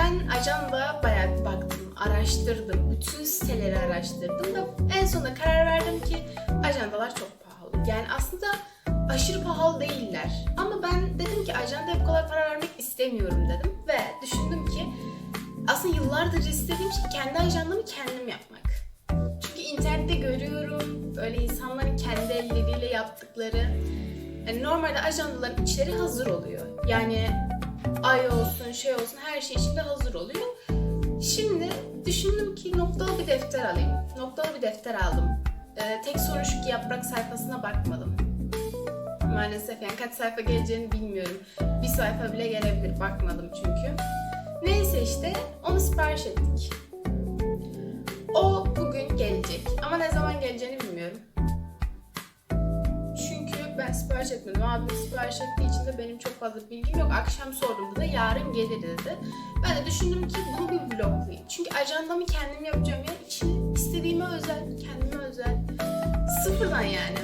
ben ajanda bayağı baktım, araştırdım. Bütün siteleri araştırdım da en sonunda karar verdim ki ajandalar çok pahalı. Yani aslında aşırı pahalı değiller. Ama ben dedim ki ajandaya bu kadar para vermek istemiyorum dedim. Ve düşündüm ki aslında yıllardır istediğim şey kendi ajandamı kendim yapmak. Çünkü internette görüyorum böyle insanların kendi elleriyle yaptıkları. Yani normalde ajandaların içleri hazır oluyor. Yani ay olsun şey olsun her şey içinde hazır oluyor. Şimdi düşündüm ki noktalı bir defter alayım. Noktalı bir defter aldım. Ee, tek sorun şu ki yaprak sayfasına bakmadım. Maalesef yani kaç sayfa geleceğini bilmiyorum. Bir sayfa bile gelebilir bakmadım çünkü. Neyse işte onu sipariş ettik. O bugün gelecek ama ne zaman sipariş etmedim. Abim sipariş ettiği için de benim çok fazla bilgim yok. Akşam sorduğumda da yarın gelir dedi. Ben de düşündüm ki bunu bir bloklayayım. Çünkü ajandamı kendim yapacağım ya. için istediğime özel, kendime özel. Sıfırdan yani.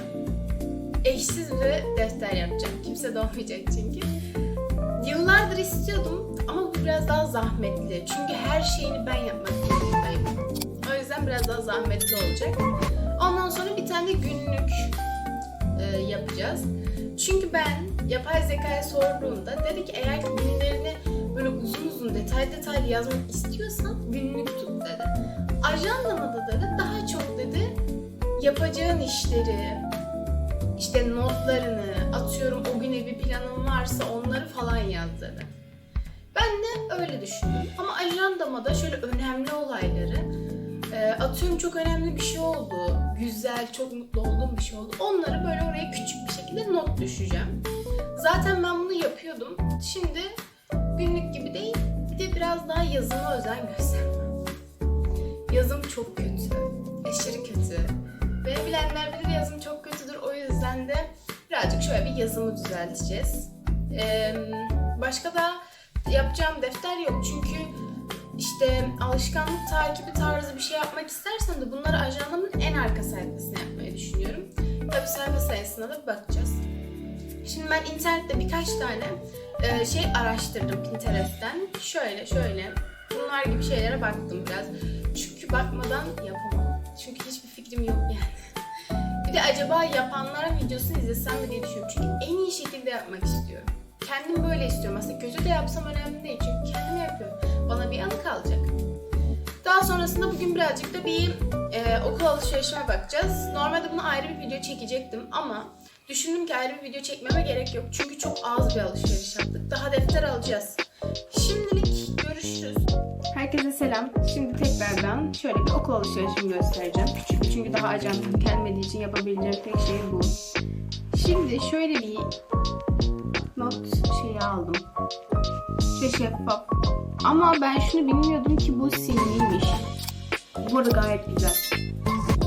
Eşsiz bir defter yapacağım. Kimse de olmayacak çünkü. Yıllardır istiyordum ama bu biraz daha zahmetli. Çünkü her şeyini ben yapmak zorundayım. O yüzden biraz daha zahmetli olacak. Ondan sonra bir tane de günlük e, yapacağız. Çünkü ben yapay zekaya sorduğumda dedi ki eğer ki günlerini böyle uzun uzun detay detaylı yazmak istiyorsan günlük tut dedi. Ajandama da dedi daha çok dedi yapacağın işleri, işte notlarını, atıyorum o güne bir planın varsa onları falan yaz dedi. Ben de öyle düşündüm. Ama ajandama da şöyle önemli olayları, atıyorum çok önemli bir şey oldu, güzel, çok mutlu olduğum bir şey oldu. Onları böyle oraya küçük bir şekilde not düşeceğim. Zaten ben bunu yapıyordum. Şimdi günlük gibi değil, bir de biraz daha yazıma özen göstermem. Yazım çok kötü, aşırı kötü. Beni bilenler bilir yazım çok kötüdür. O yüzden de birazcık şöyle bir yazımı düzelteceğiz. Ee, başka da yapacağım defter yok. Çünkü işte alışkanlık takibi tarzı bir şey yapmak istersen de bunları ajandamın en arka sayfasına yapmayı düşünüyorum. Tabi sayfa sayısına da bakacağız. Şimdi ben internette birkaç tane e, şey araştırdım Pinterest'ten. Şöyle şöyle bunlar gibi şeylere baktım biraz. Çünkü bakmadan yapamam. Çünkü hiçbir fikrim yok yani. Bir de acaba yapanlara videosunu izlesem mi diye düşünüyorum. Çünkü en iyi şekilde yapmak istiyorum. Kendim böyle istiyorum. Aslında kötü de yapsam önemli değil. Çünkü kendim yapıyorum. Bana bir anı kalacak. Daha sonrasında bugün birazcık da bir e, okul alışverişime bakacağız. Normalde bunu ayrı bir video çekecektim ama düşündüm ki ayrı bir video çekmeme gerek yok. Çünkü çok az bir alışveriş yaptık. Daha defter alacağız. Şimdilik görüşürüz. Herkese selam. Şimdi tekrardan şöyle bir okul alışverişimi göstereceğim. Küçük çünkü daha ajandam gelmediği için yapabileceğim tek şey bu. Şimdi şöyle bir not şeyi aldım. Şey şeffaf. Ama ben şunu bilmiyordum ki bu simliymiş. Bu arada gayet güzel.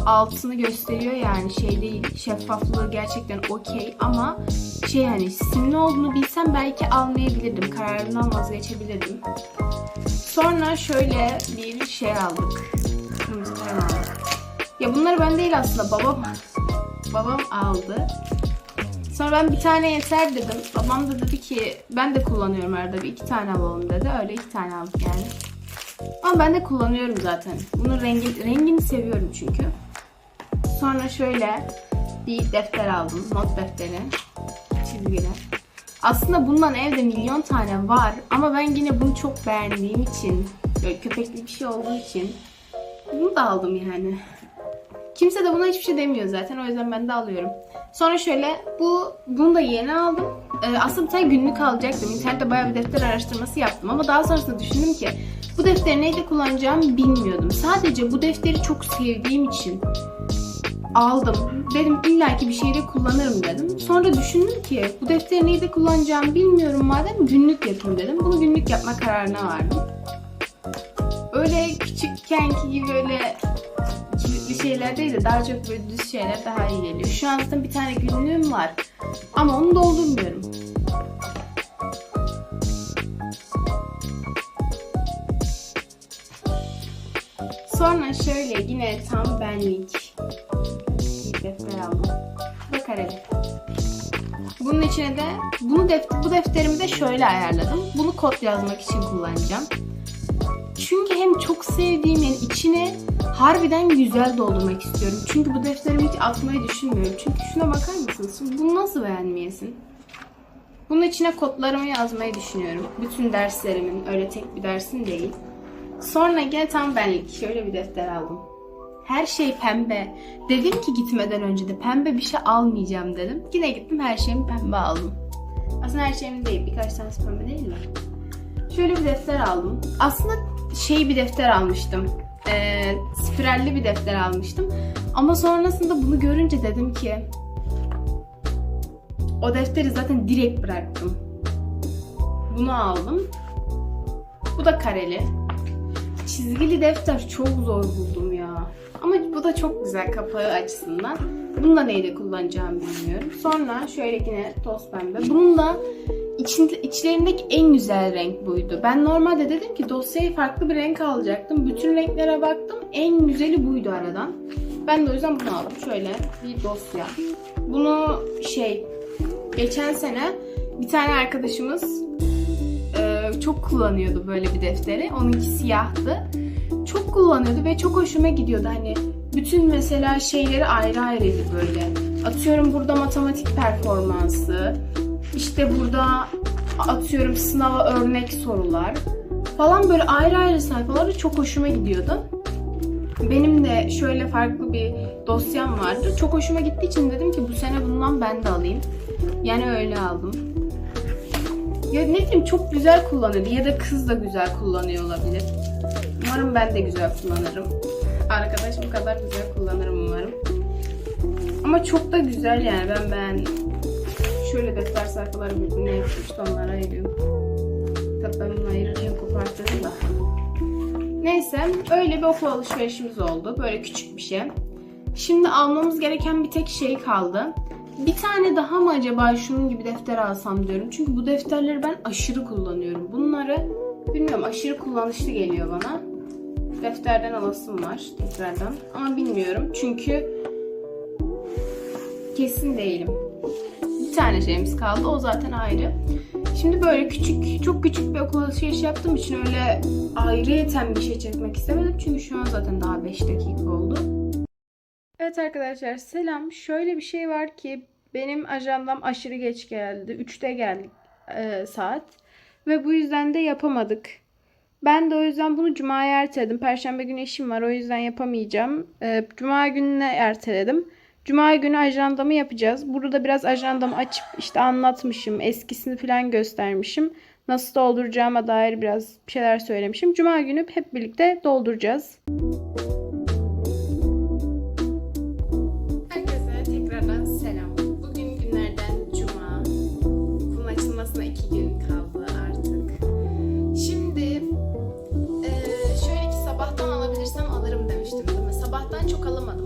Altını gösteriyor yani şey değil. Şeffaflığı gerçekten okey ama şey hani simli olduğunu bilsem belki almayabilirdim. Kararımdan vazgeçebilirdim. Sonra şöyle bir şey aldık. Kırmızı kalem aldık. Ya bunları ben değil aslında babam babam aldı. Sonra ben bir tane yeter dedim. Babam da dedi ki ben de kullanıyorum arada bir iki tane alalım dedi. Öyle iki tane aldık yani. Ama ben de kullanıyorum zaten. Bunun rengi, rengini seviyorum çünkü. Sonra şöyle bir defter aldım. Not defteri. Çizgili. Aslında bundan evde milyon tane var ama ben yine bunu çok beğendiğim için böyle köpekli bir şey olduğu için bunu da aldım yani. Kimse de buna hiçbir şey demiyor zaten o yüzden ben de alıyorum. Sonra şöyle bu bunu da yeni aldım. Ee, aslında bir tane günlük alacaktım. İnternette bayağı bir defter araştırması yaptım ama daha sonrasında düşündüm ki bu defteri neyde kullanacağımı bilmiyordum. Sadece bu defteri çok sevdiğim için aldım. Dedim illaki bir şeyde kullanırım dedim. Sonra düşündüm ki bu defteri neyde kullanacağımı bilmiyorum madem günlük yapayım dedim. Bunu günlük yapma kararına vardım. Öyle küçükkenki gibi öyle kilitli şeyler değil de daha çok böyle düz şeyler daha iyi geliyor. Şu an zaten bir tane günlüğüm var. Ama onu doldurmuyorum. Sonra şöyle yine tam benlik bir defter aldım. Bu. Bunun içine de bunu def- bu defterimi de şöyle ayarladım. Bunu kod yazmak için kullanacağım. Çünkü hem çok sevdiğim yani içine harbiden güzel doldurmak istiyorum. Çünkü bu defterimi hiç atmayı düşünmüyorum. Çünkü şuna bakar mısınız? Bunu nasıl beğenmeyesin? Bunun içine kodlarımı yazmayı düşünüyorum. Bütün derslerimin, öyle tek bir dersin değil. Sonra gene tam benlik şöyle bir defter aldım. Her şey pembe. Dedim ki gitmeden önce de pembe bir şey almayacağım dedim. Yine gittim her şeyimi pembe aldım. Aslında her şeyim değil. Birkaç tanesi pembe değil mi? Şöyle bir defter aldım. Aslında şey bir defter almıştım. Ee, spiralli bir defter almıştım. Ama sonrasında bunu görünce dedim ki o defteri zaten direkt bıraktım. Bunu aldım. Bu da kareli. Çizgili defter çok zor buldum ya. Ama bu da çok güzel kapağı açısından. Bunu da neyle kullanacağımı bilmiyorum. Sonra şöyle yine toz pembe. Bunun da içinde, içlerindeki en güzel renk buydu. Ben normalde dedim ki dosyayı farklı bir renk alacaktım. Bütün renklere baktım. En güzeli buydu aradan. Ben de o yüzden bunu aldım. Şöyle bir dosya. Bunu şey geçen sene bir tane arkadaşımız e, çok kullanıyordu böyle bir defteri. Onunki siyahtı. Çok kullanıyordu ve çok hoşuma gidiyordu. Hani bütün mesela şeyleri ayrı ayrıydı böyle. Atıyorum burada matematik performansı. İşte burada atıyorum sınava örnek sorular falan böyle ayrı ayrı sayfaları çok hoşuma gidiyordu. Benim de şöyle farklı bir dosyam vardı. Çok hoşuma gittiği için dedim ki bu sene bundan ben de alayım. Yani öyle aldım. Ya ne diyeyim çok güzel kullanıyordu ya da kız da güzel kullanıyor olabilir. Umarım ben de güzel kullanırım. Arkadaşım kadar güzel kullanırım umarım. Ama çok da güzel yani ben beğendim. Şöyle defter sayfaları birbirine yapıştı onlara ayırıyorum. Tabii ben bunu ayırırken kopartırım da. Neyse öyle bir okul alışverişimiz oldu. Böyle küçük bir şey. Şimdi almamız gereken bir tek şey kaldı. Bir tane daha mı acaba şunun gibi defter alsam diyorum. Çünkü bu defterleri ben aşırı kullanıyorum. Bunları bilmiyorum aşırı kullanışlı geliyor bana. Defterden alasım var tekrardan. Ama bilmiyorum çünkü kesin değilim. Tane şeyimiz kaldı o zaten ayrı. Şimdi böyle küçük, çok küçük bir okul alışverişi yaptığım için öyle ayrıyeten bir şey çekmek istemedim. Çünkü şu an zaten daha 5 dakika oldu. Evet arkadaşlar selam. Şöyle bir şey var ki benim ajandam aşırı geç geldi. 3'te geldik e, saat. Ve bu yüzden de yapamadık. Ben de o yüzden bunu Cuma'ya erteledim. Perşembe günü işim var o yüzden yapamayacağım. E, Cuma gününe erteledim. Cuma günü ajandamı yapacağız. Burada biraz ajandamı açıp işte anlatmışım. Eskisini falan göstermişim. Nasıl dolduracağıma dair biraz bir şeyler söylemişim. Cuma günü hep birlikte dolduracağız. Herkese tekrardan selam. Bugün günlerden cuma. Okulun iki gün kaldı artık. Şimdi şöyle ki sabahtan alabilirsem alırım demiştim? Sabahtan çok alamadım.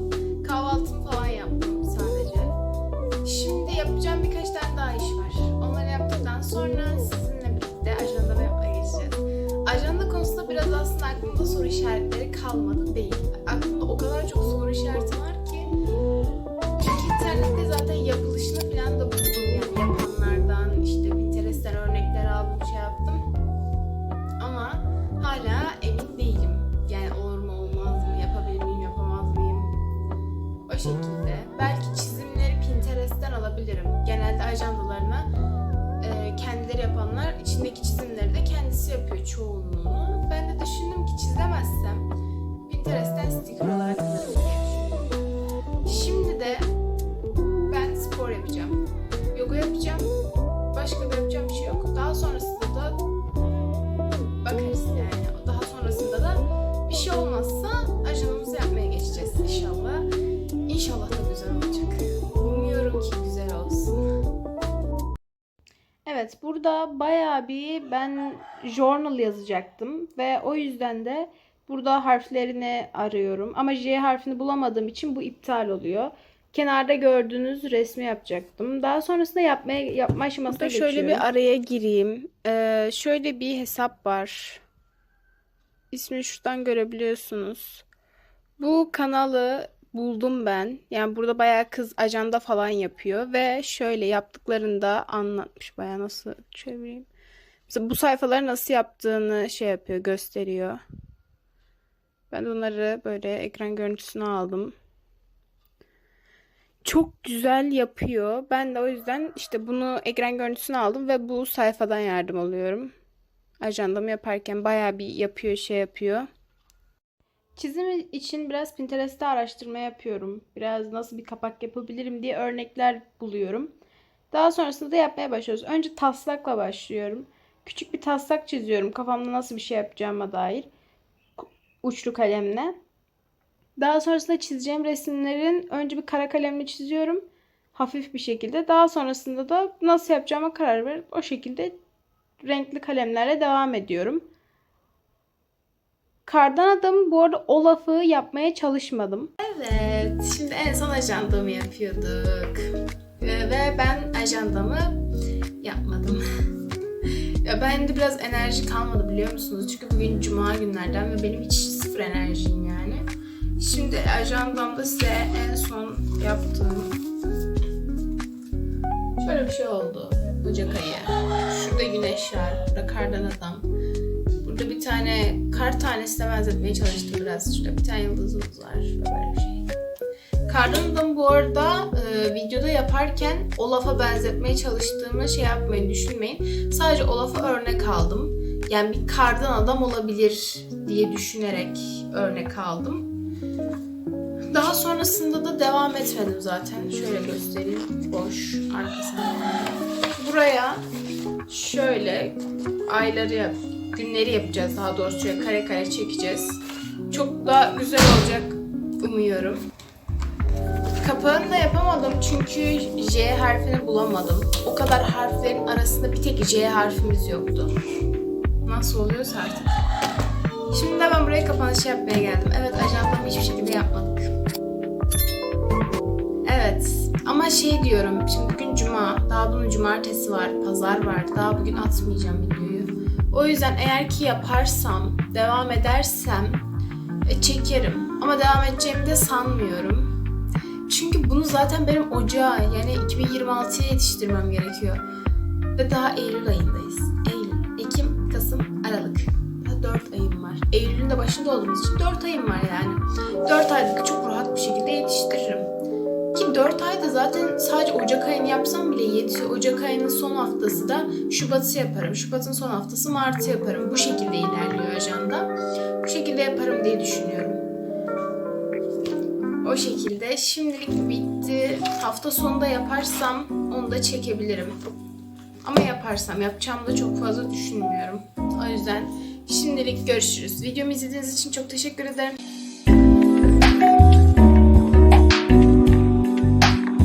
Aslında aklımda soru işaretleri kalmadı değil. Aklımda o kadar çok soru işareti var ki çünkü internette zaten yapılışını falan da buldum yani yapanlardan işte Pinterest'ten örnekler aldım şey yaptım. Ama hala emin değilim. Yani olur mu olmaz mı yapabilir miyim yapamaz mıyım? O şekilde. Belki çizimleri Pinterest'ten alabilirim. Genelde ajandalarına kendileri yapanlar içindeki çizimleri de kendisi yapıyor çoğunluğunu. Ben de düşündüm ki çizemezsem Pinterest'ten sticker olarak düşündüm. Şimdi de ben spor yapacağım. Yoga yapacağım. Başka da yapacağım bir şey yok. Daha sonrasında Evet burada bayağı bir ben journal yazacaktım ve o yüzden de burada harflerini arıyorum. Ama J harfini bulamadığım için bu iptal oluyor. Kenarda gördüğünüz resmi yapacaktım. Daha sonrasında yapmaya yapma aşamasına Burada geçiyorum. şöyle bir araya gireyim. Ee, şöyle bir hesap var. İsmini şuradan görebiliyorsunuz. Bu kanalı buldum ben. Yani burada bayağı kız ajanda falan yapıyor ve şöyle yaptıklarında anlatmış bayağı nasıl çevireyim. Mesela bu sayfaları nasıl yaptığını şey yapıyor, gösteriyor. Ben onları böyle ekran görüntüsünü aldım. Çok güzel yapıyor. Ben de o yüzden işte bunu ekran görüntüsünü aldım ve bu sayfadan yardım alıyorum. Ajandamı yaparken bayağı bir yapıyor, şey yapıyor. Çizim için biraz Pinterest'te araştırma yapıyorum. Biraz nasıl bir kapak yapabilirim diye örnekler buluyorum. Daha sonrasında da yapmaya başlıyoruz. Önce taslakla başlıyorum. Küçük bir taslak çiziyorum. Kafamda nasıl bir şey yapacağıma dair. Uçlu kalemle. Daha sonrasında çizeceğim resimlerin önce bir kara kalemle çiziyorum. Hafif bir şekilde. Daha sonrasında da nasıl yapacağıma karar verip o şekilde renkli kalemlerle devam ediyorum. Kardan adam bu arada o lafı yapmaya çalışmadım. Evet, şimdi en son ajandamı yapıyorduk. Ve ben ajandamı yapmadım. ya bende biraz enerji kalmadı biliyor musunuz? Çünkü bugün cuma günlerden ve benim hiç sıfır enerjim yani. Şimdi ajandamda size en son yaptığım şöyle bir şey oldu. Ocak ayı. Şurada güneş var, burada kardan adam. Burada bir tane kar tanesine benzetmeye çalıştım biraz. Şurada bir tane yıldızımız var. Böyle bir şey. Kardan adamı bu arada e, videoda yaparken o lafa benzetmeye çalıştığımı şey yapmayın, düşünmeyin. Sadece o lafa örnek aldım. Yani bir kardan adam olabilir diye düşünerek örnek aldım. Daha sonrasında da devam etmedim zaten. Şöyle göstereyim. Boş arkasında. Buraya şöyle ayları günleri yapacağız daha doğrusu şöyle kare kare çekeceğiz. Çok da güzel olacak umuyorum. Kapağını da yapamadım çünkü J harfini bulamadım. O kadar harflerin arasında bir tek J harfimiz yoktu. Nasıl oluyorsa artık. Şimdi de ben buraya kapanış yapmaya geldim. Evet ajandamı hiçbir şekilde yapmadık. Evet ama şey diyorum şimdi bugün cuma daha bunun cumartesi var pazar var daha bugün atmayacağım videoyu. O yüzden eğer ki yaparsam devam edersem e, çekerim ama devam edeceğimi de sanmıyorum. Çünkü bunu zaten benim ocağa yani 2026'ya yetiştirmem gerekiyor. Ve daha Eylül ayındayız. Eylül, Ekim, Kasım, Aralık. Daha 4 ayım var. Eylül'ün de başında olduğumuz için 4 ayım var yani. 4 ayda çok rahat bir şekilde yetiştiririm. Ki 4 ayda zaten sadece Ocak ayını yapsam bile yetiyor. Ocak ayının son haftası da Şubat'ı yaparım. Şubat'ın son haftası Mart'ı yaparım. Bu şekilde ilerliyor ajanda. Bu şekilde yaparım diye düşünüyorum. O şekilde şimdilik bitti. Hafta sonunda yaparsam onu da çekebilirim. Ama yaparsam yapacağımı da çok fazla düşünmüyorum. O yüzden şimdilik görüşürüz. Videomu izlediğiniz için çok teşekkür ederim.